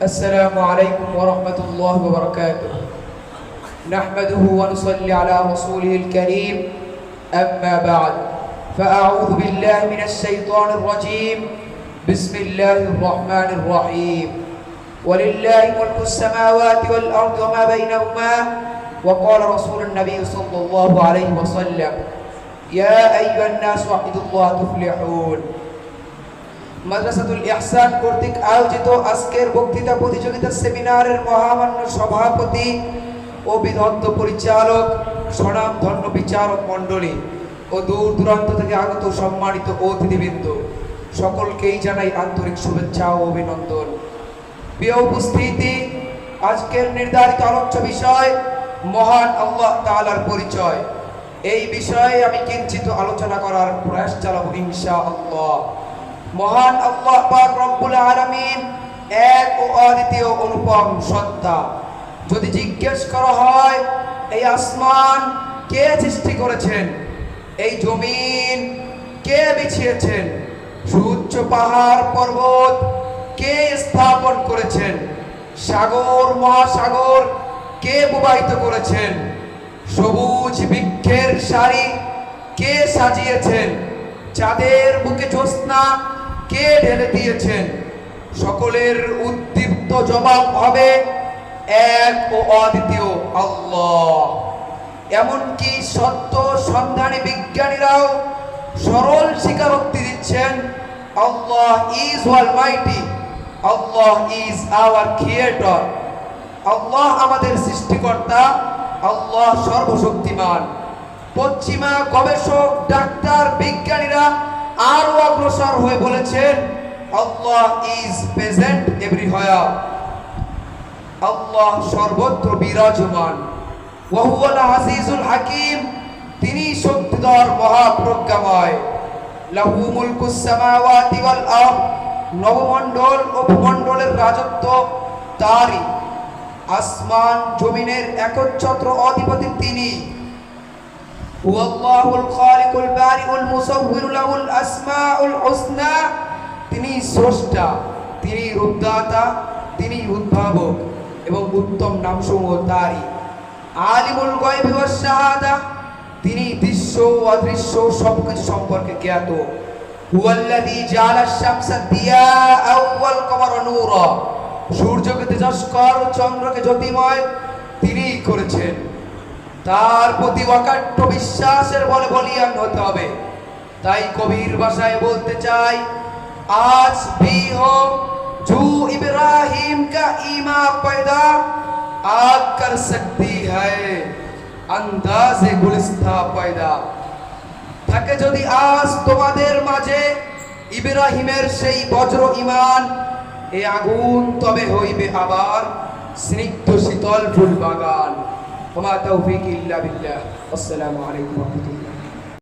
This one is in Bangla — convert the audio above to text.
السلام عليكم ورحمة الله وبركاته. نحمده ونصلي على رسوله الكريم. أما بعد فأعوذ بالله من الشيطان الرجيم. بسم الله الرحمن الرحيم. ولله ملك السماوات والأرض وما بينهما وقال رسول النبي صلى الله عليه وسلم يا أيها الناس وحدوا الله تفلحون. মাদ্রাসাতুল ইহসান কর্তৃক আয়োজিত আজকের বক্তৃতা প্রতিযোগিতা সেমিনারের মহামান্য সভাপতি ও বিদগ্ধ পরিচালক স্বনাম ধন্য বিচারক মণ্ডলী ও দূর দূরান্ত থেকে আগত সম্মানিত অতিথিবৃন্দ, সকলকেই জানাই আন্তরিক শুভেচ্ছা ও অভিনন্দন। প্রিয় উপস্থিতি, আজকের নির্ধারিত আলোচ্য বিষয় মহান আল্লাহ তাআলার পরিচয়। এই বিষয়ে আমি কিঞ্চিত আলোচনা করার প্রয়াস চালাবো ইনশা আল্লাহ মহান আল্লাহ পাক রব্বুল আলামিন এক ও অদ্বিতীয় অনুপম সত্তা। যদি জিজ্ঞেস করা হয়, এই আসমান কে সৃষ্টি করেছেন? এই জমিন কে বিছিয়েছেন? সূর্য পাহাড় পর্বত কে স্থাপন করেছেন? সাগর, মহাসাগর কে প্রবাহিত করেছেন? সবুজ বৃক্ষের সারি কে সাজিয়েছেন? চাঁদের বুকে জ্যোৎস্না কে ঢেলে দিয়েছেন? সকলের উদ্দীপ্ত জবাব হবে এক ও অদ্বিতীয়, আল্লাহ। এমনকি সত্য সন্ধানী বিজ্ঞানীরাও সরল স্বীকারোক্তি দিচ্ছেন, আল্লাহ is wall মাইটি Allah is our creator আল্লাহ আমাদের সৃষ্টিকর্তা, আল্লাহ সর্বশক্তিমান। পশ্চিমা গবেষক, ডাক্তার বিজ্ঞানীরা আরও অগ্রসর হয়ে বলেছেন, Allah is present everywhere Allah সর্বত্র বিরাজমান। ওয়াহুয়াল আজিজুল হাকিম, তিনি শক্তিধর মহাপ্রজ্ঞাময়। লাহু মুলকুস সামাওয়াতি ওয়াল আরদ, নবমণ্ডল ও ভূমণ্ডলের রাজত্ব তারই। আসমান জমিনের একচ্ছত্র অধিপতি তিনি। হুয়াল্লাহুল খালিকুল বারিউল মুসাউবিরু লাহুল আসমাউল হুসনা। তিনি স্রষ্টা, তিনি রূপদাতা, তিনি উদ্ভাবক এবং উত্তম নামসমূহ তারই। আলিমুল গায়বি ওয়াস শাহাদা, তিনি দৃশ্য অদৃশ্য সবকিছু সম্পর্কে জ্ঞাত। হুয়াল্লাযী জাআলা আশ-শামসা দিয়াআ ওয়াল কমারা নূরা। সূর্যকে তেজস্কর চন্দ্রকে জ্যোতিময় তিনিই করেছেন। তার প্রতি অকাট্য বিশ্বাসের বলে বলিয়ান হতে হবে। তাই কবির ভাষায় বলতে চাই, আজ বি জু ইব্রাহিম কা ইমা পয়দা আগ কর সকতি হ্যায়, আন্দাজে গুলিস্তা পয়দা। থাকে যদি আজ তোমাদের মাঝে ইব্রাহিমের সেই বজ্র ইমান, এ আগুন তবে হইবে আবার স্নিগ্ধ শীতল ফুল বাগান। وما توفيقي إلا بالله. والسلام عليكم ورحمة الله.